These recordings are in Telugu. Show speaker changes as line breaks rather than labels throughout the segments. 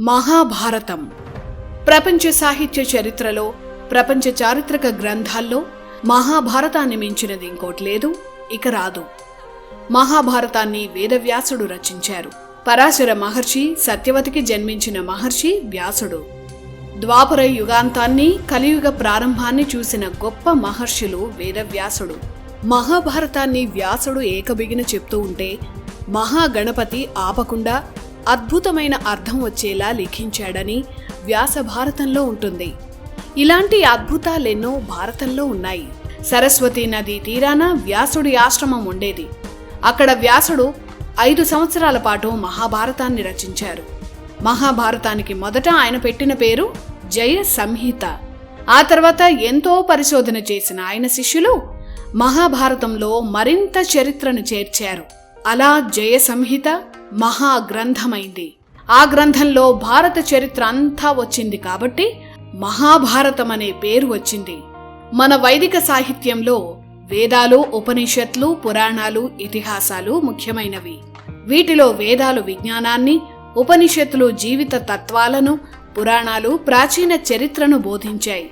మహాభారతం. ప్రపంచ సాహిత్య చరిత్రలో ప్రపంచ చారిత్రక గ్రంథాల్లో మహాభారతాన్ని మించినది ఇంకోటి లేదు ఇక రాదు. మహాభారతాన్ని వేదవ్యాసుడు రచించారు. పరాశర మహర్షి సత్యవతికి జన్మించిన మహర్షి వ్యాసుడు. ద్వాపర యుగాంతాన్ని కలియుగ ప్రారంభాన్ని చూసిన గొప్ప మహర్షులు వేదవ్యాసుడు. మహాభారతాన్ని వ్యాసుడు ఏకబిగిన చెప్తూ ఉంటే మహాగణపతి ఆపకుండా అద్భుతమైన అర్థం వచ్చేలా లిఖించాడని వ్యాస భారతంలో ఉంటుంది. ఇలాంటి అద్భుతాలెన్నో భారతంలో ఉన్నాయి. సరస్వతి నదీ తీరాన వ్యాసుడి ఆశ్రమం ఉండేది. అక్కడ వ్యాసుడు ఐదు సంవత్సరాల పాటు మహాభారతాన్ని రచించారు. మహాభారతానికి మొదట ఆయన పెట్టిన పేరు జయ సంహిత. ఆ తర్వాత ఎంతో పరిశోధన చేసిన ఆయన శిష్యులు మహాభారతంలో మరింత చరిత్రను చేర్చారు. అలా జయ సంహిత మహాగ్రంథమైంది. ఆ గ్రంథంలో భారత చరిత్ర అంతా వచ్చింది కాబట్టి మహాభారతం అనే పేరు వచ్చింది. మన వైదిక సాహిత్యంలో వేదాలు ఉపనిషత్లు పురాణాలు ఇతిహాసాలు ముఖ్యమైనవి. వీటిలో వేదాలు విజ్ఞానాన్ని ఉపనిషత్తులు జీవిత తత్వాలను పురాణాలు ప్రాచీన చరిత్రను బోధించాయి.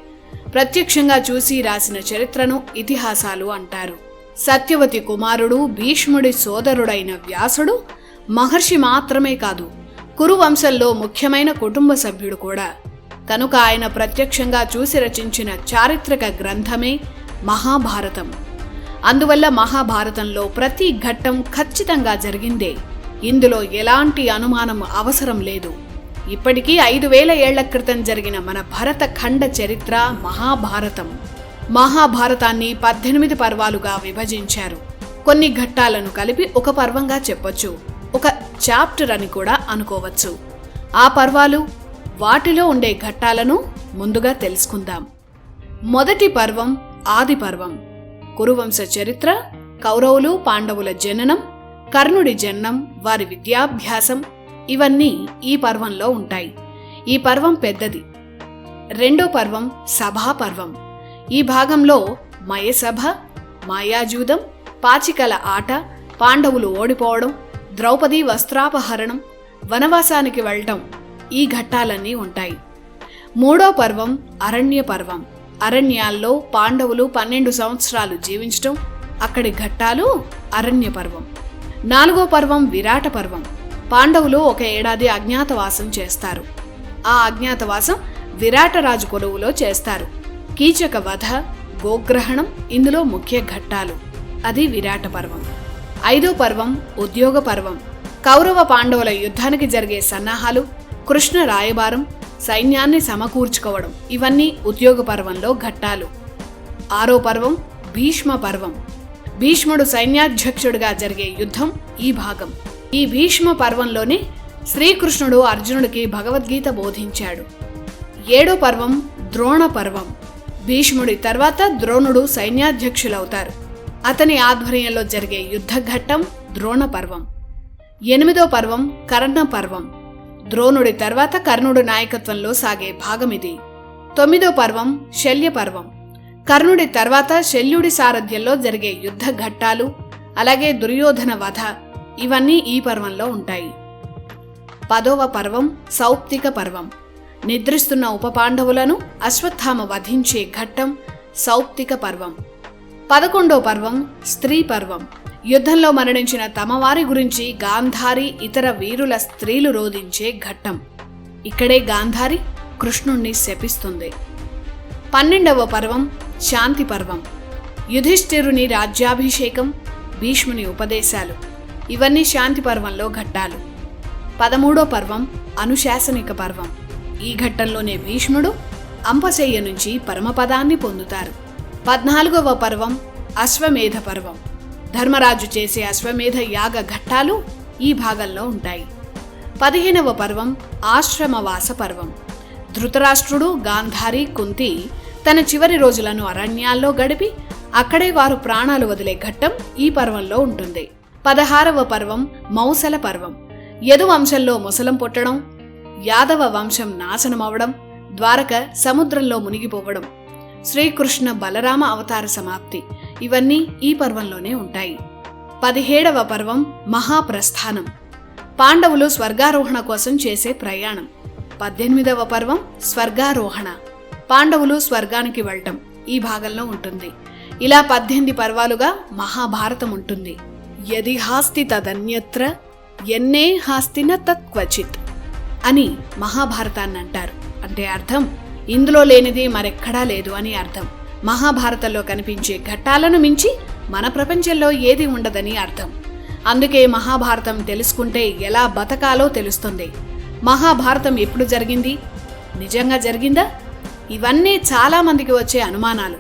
ప్రత్యక్షంగా చూసి రాసిన చరిత్రను ఇతిహాసాలు అంటారు. సత్యవతి కుమారుడు భీష్ముడి సోదరుడైన వ్యాసుడు మహర్షి మాత్రమే కాదు కురు వంశంలో ముఖ్యమైన కుటుంబ సభ్యుడు కూడా. కనుక ఆయన ప్రత్యక్షంగా చూసి రచించిన చారిత్రక గ్రంథమే మహాభారతం. అందువల్ల మహాభారతంలో ప్రతి ఘట్టం ఖచ్చితంగా జరిగిందే. ఇందులో ఎలాంటి అనుమానం అవసరం లేదు. ఇప్పటికీ ఐదు వేల ఏళ్ళ క్రితం జరిగిన మన భరత ఖండ చరిత్ర మహాభారతం. మహాభారతాన్ని పద్దెనిమిది పర్వాలుగా విభజించారు. కొన్ని ఘట్టాలను కలిపి ఒక పర్వంగా చెప్పొచ్చు. ఒక చాప్టర్ అని కూడా అనుకోవచ్చు. ఆ పర్వాలు వాటిలో ఉండే ఘట్టాలను ముందుగా తెలుసుకుందాం. మొదటి పర్వం ఆది పర్వం. కురువంశ చరిత్ర కౌరవులు పాండవుల జననం కర్ణుడి జననం వారి విద్యాభ్యాసం ఇవన్నీ ఈ పర్వంలో ఉంటాయి. ఈ పర్వం పెద్దది. రెండో పర్వం సభా పర్వం. ఈ భాగంలో మయసభ మాయాజూదం పాచికల ఆట పాండవులు ఓడిపోవడం ద్రౌపది వస్త్రాపహరణం వనవాసానికి వెళ్ళటం ఈ ఘట్టాలన్నీ ఉంటాయి. మూడో పర్వం అరణ్య పర్వం. అరణ్యాల్లో పాండవులు పన్నెండు సంవత్సరాలు జీవించటం అక్కడి ఘట్టాలు అరణ్య పర్వం. నాలుగో పర్వం విరాట పర్వం. పాండవులు ఒక ఏడాది అజ్ఞాతవాసం చేస్తారు. ఆ అజ్ఞాతవాసం విరాటరాజు కొలువులో చేస్తారు. కీచక వధ గోగ్రహణం ఇందులో ముఖ్య ఘట్టాలు. అది విరాట పర్వం. ఐదో పర్వం ఉద్యోగ పర్వం. కౌరవ పాండవుల యుద్ధానికి జరిగే సన్నాహాలు కృష్ణ రాయబారం సైన్యాన్ని సమకూర్చుకోవడం ఇవన్నీ ఉద్యోగ పర్వంలో ఘట్టాలు. ఆరో పర్వం భీష్మ పర్వం. భీష్ముడు సైన్యాధ్యక్షుడిగా జరిగే యుద్ధం ఈ భాగం. ఈ భీష్మ పర్వంలోనే శ్రీకృష్ణుడు అర్జునుడికి భగవద్గీత బోధించాడు. ఏడో పర్వం ద్రోణ పర్వం. భీష్ముడి తర్వాత ద్రోణుడు సైన్యాధ్యక్షులవుతారు. అతని ఆధ్వర్యంలో జరిగే యుద్ధఘట్టం ద్రోణ పర్వం. ఎనిమిదో పర్వం కర్ణ పర్వం. ద్రోణుడి తర్వాత కర్ణుడి నాయకత్వంలో సాగే భాగమిది తొమ్మిదో పర్వం శల్య పర్వం. కర్ణుడి తర్వాత శల్యుడి సారథ్యంలో జరిగే యుద్ధ ఘట్టాలు అలాగే దుర్యోధన వధ ఇవన్నీ ఈ పర్వంలో ఉంటాయి. పదవ పర్వం సౌప్తిక పర్వం. నిద్రిస్తున్న ఉప పాండవులను అశ్వత్థామ వధించే ఘట్టం సౌప్తిక పర్వం. పదకొండో పర్వం స్త్రీ పర్వం. యుద్ధంలో మరణించిన తమవారి గురించి గాంధారి ఇతర వీరుల స్త్రీలు రోధించే ఘట్టం. ఇక్కడే గాంధారి కృష్ణుణ్ణి శపిస్తుంది. పన్నెండవ పర్వం శాంతి పర్వం. యుధిష్ఠిరుని రాజ్యాభిషేకం భీష్ముని ఉపదేశాలు. ఇవన్నీ శాంతి పర్వంలో ఘట్టాలు. పదమూడో పర్వం అనుశాసనిక పర్వం. ఈ ఘట్టంలోనే భీష్ముడు అంపశయ్య నుంచి పరమపదాన్ని పొందుతారు. పద్నాలుగవ పర్వం అశ్వమేధ పర్వం. ధర్మరాజు చేసే అశ్వమేధ యాగ ఘట్టాలు ఈ భాగంలో ఉంటాయి. పదిహేనవ పర్వం ఆశ్రమవాస పర్వం. ధృతరాష్ట్రుడు గాంధారి కుంతి తన చివరి రోజులను అరణ్యాల్లో గడిపి అక్కడే వారు ప్రాణాలు వదిలే ఘట్టం ఈ పర్వంలో ఉంటుంది. పదహారవ పర్వం మౌసల పర్వం. యదు వంశంలో ముసలం పుట్టడం యాదవ వంశం నాశనమవడం ద్వారక సముద్రంలో మునిగిపోవడం. శ్రీకృష్ణ బలరామ అవతార సమాప్తి. ఇవన్నీ ఈ పర్వంలోనే ఉంటాయి. పదిహేడవ పర్వం మహాప్రస్థానం. పాండవులు స్వర్గారోహణ కోసం చేసే ప్రయాణం. పద్దెనిమిదవ పర్వం స్వర్గారోహణ. పాండవులు స్వర్గానికి వెళ్ళటం ఈ భాగంలో ఉంటుంది. ఇలా పద్దెనిమిది పర్వాలుగా మహాభారతం ఉంటుంది. యది హాస్తి తదన్యత్ర ఎన్నే హాస్తిన తత్వచిత్ అని మహాభారతాన్ని అంటారు అంటే అర్థం ఇందులో లేనిది మరెక్కడా లేదు అని అర్థం. మహాభారతంలో కనిపించే ఘట్టాలను మించి మన ప్రపంచంలో ఏది ఉండదని అర్థం. అందుకే మహాభారతం తెలుసుకుంటే ఎలా బతకాలో తెలుస్తుంది. మహాభారతం ఎప్పుడు జరిగింది? నిజంగా జరిగిందా? ఇవన్నీ చాలామందికి వచ్చే అనుమానాలు.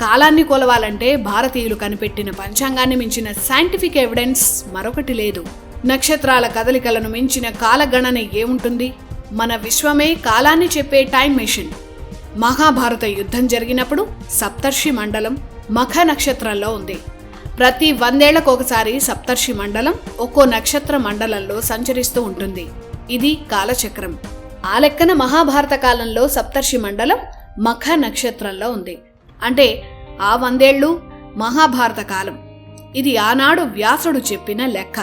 కాలాన్ని కొలవాలంటే భారతీయులు కనిపెట్టిన పంచాంగాన్ని మించిన సైంటిఫిక్ ఎవిడెన్స్ మరొకటి లేదు. నక్షత్రాల కదలికలను మించిన కాలగణన ఏముంటుంది? మన విశ్వమే కాలాన్ని చెప్పే టైం మెషిన్. మహాభారత యుద్ధం జరిగినప్పుడు సప్తర్షి మండలం మఖ నక్షత్రంలో ఉంది. ప్రతి వందేళ్ళకు ఒకసారి సప్తర్షి మండలం ఒక్కో నక్షత్ర మండలంలో సంచరిస్తూ ఉంటుంది. ఇది కాలచక్రం. ఆ లెక్కన మహాభారత కాలంలో సప్తర్షి మండలం మఖ నక్షత్రంలో ఉంది. అంటే ఆ వందేళ్ళు మహాభారత కాలం. ఇది ఆనాడు వ్యాసుడు చెప్పిన లెక్క.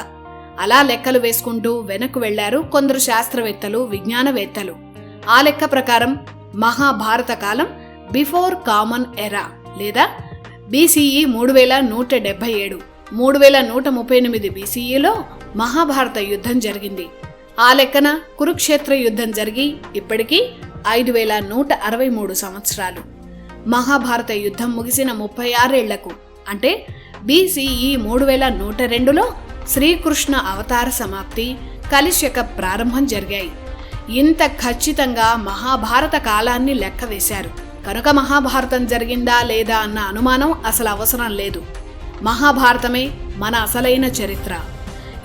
అలా లెక్కలు వేసుకుంటూ వెనక్కు వెళ్ళారు కొందరు శాస్త్రవేత్తలు విజ్ఞానవేత్తలు. ఆ లెక్క ప్రకారం మహాభారత కాలం బిఫోర్ కామన్ ఎరా లేదా బీసీఈ మూడు వేల నూట డెబ్బై ఏడు మూడు వేల నూట ముప్పై ఎనిమిది బీసీఈలో మహాభారత యుద్ధం జరిగింది. ఆ లెక్కన కురుక్షేత్ర యుద్ధం జరిగి ఇప్పటికీ ఐదు వేల నూట అరవై మూడు సంవత్సరాలు. మహాభారత యుద్ధం ముగిసిన ముప్పై ఆరేళ్ళకు అంటే బీసీఈ మూడు వేల నూట రెండులో శ్రీకృష్ణ అవతార సమాప్తి కలిశక ప్రారంభం జరిగాయి. ఇంత ఖచ్చితంగా మహాభారత కాలాన్ని లెక్క వేశారు. కనుక మహాభారతం జరిగిందా లేదా అన్న అనుమానం అసలు అవసరం లేదు. మహాభారతమే మన అసలైన చరిత్ర.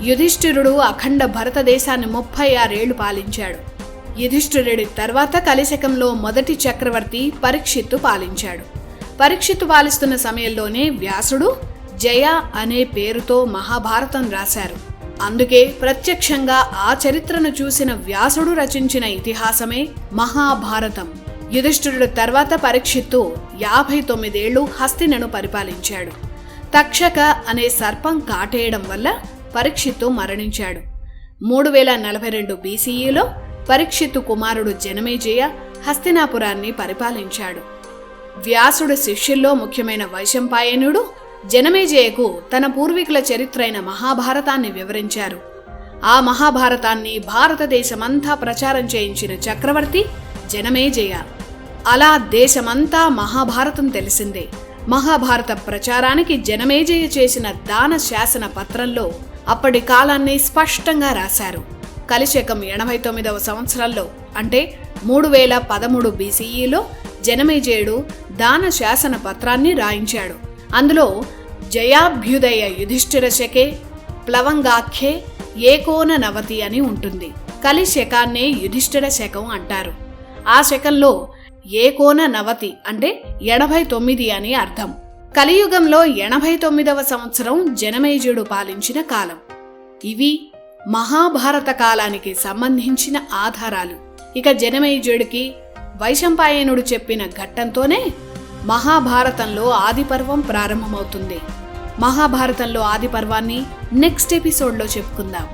యుధిష్ఠిరుడు అఖండ భారతదేశాన్ని ముప్పై ఆరేళ్ళు పాలించాడు. యుధిష్ఠిరుడి తర్వాత కలిశకంలో మొదటి చక్రవర్తి పరీక్షిత్తు పాలించాడు. పరీక్షిత్తు పాలిస్తున్న సమయంలోనే వ్యాసుడు జయ అనే పేరుతో మహాభారతం రాశారు. అందుకే ప్రత్యక్షంగా ఆ చరిత్రను చూసిన వ్యాసుడు రచించిన ఇతిహాసమే మహాభారతం. యుధిష్ఠిరుడు తర్వాత పరీక్షిత్తు యాభై తొమ్మిదేళ్ళు హస్తినను పరిపాలించాడు. తక్షక అనే సర్పం కాటేయడం వల్ల పరీక్షిత్తు మరణించాడు. మూడు వేల నలభై రెండు బీసీఈలో పరీక్షిత్తు కుమారుడు జనమేజయ హస్తినాపురాన్ని పరిపాలించాడు. వ్యాసుడు శిష్యుల్లో ముఖ్యమైన వైశంపాయనుడు జనమేజయకు తన పూర్వీకుల చరిత్రైన మహాభారతాన్ని వివరించారు. ఆ మహాభారతాన్ని భారతదేశమంతా ప్రచారం చేయించిన చక్రవర్తి జనమేజయ. అలా దేశమంతా మహాభారతం తెలిసిందే. మహాభారత ప్రచారానికి జనమేజయ చేసిన దాన శాసన పత్రంలో అప్పటి కాలాన్ని స్పష్టంగా రాశారు. కలిశకం ఎనభై తొమ్మిదవ సంవత్సరంలో అంటే మూడు వేల పదమూడు బీసీఈలో జనమేజయుడు దాన శాసన పత్రాన్ని రాయించాడు. అందులో జయాభ్యుదయ యుధిష్ఠిర శకే ప్లవంగాఖ్యే ఏకోన నవతి అని ఉంటుంది. కలి శకాన్నే యుధిష్ఠిర శకం అంటారు. ఆ శకంలో ఏకోన నవతి అంటే ఎనభై తొమ్మిది అని అర్థం. కలియుగంలో ఎనభై తొమ్మిదవ సంవత్సరం జనమేజుడు పాలించిన కాలం. ఇవి మహాభారత కాలానికి సంబంధించిన ఆధారాలు. ఇక జనమేజయుడికి వైశంపాయనుడు చెప్పిన ఘట్టంతోనే మహాభారతంలో ఆదిపర్వం ప్రారంభమవుతుంది. మహాభారతంలో ఆదిపర్వాన్ని నెక్స్ట్ ఎపిసోడ్లో చెప్పుకుందాం.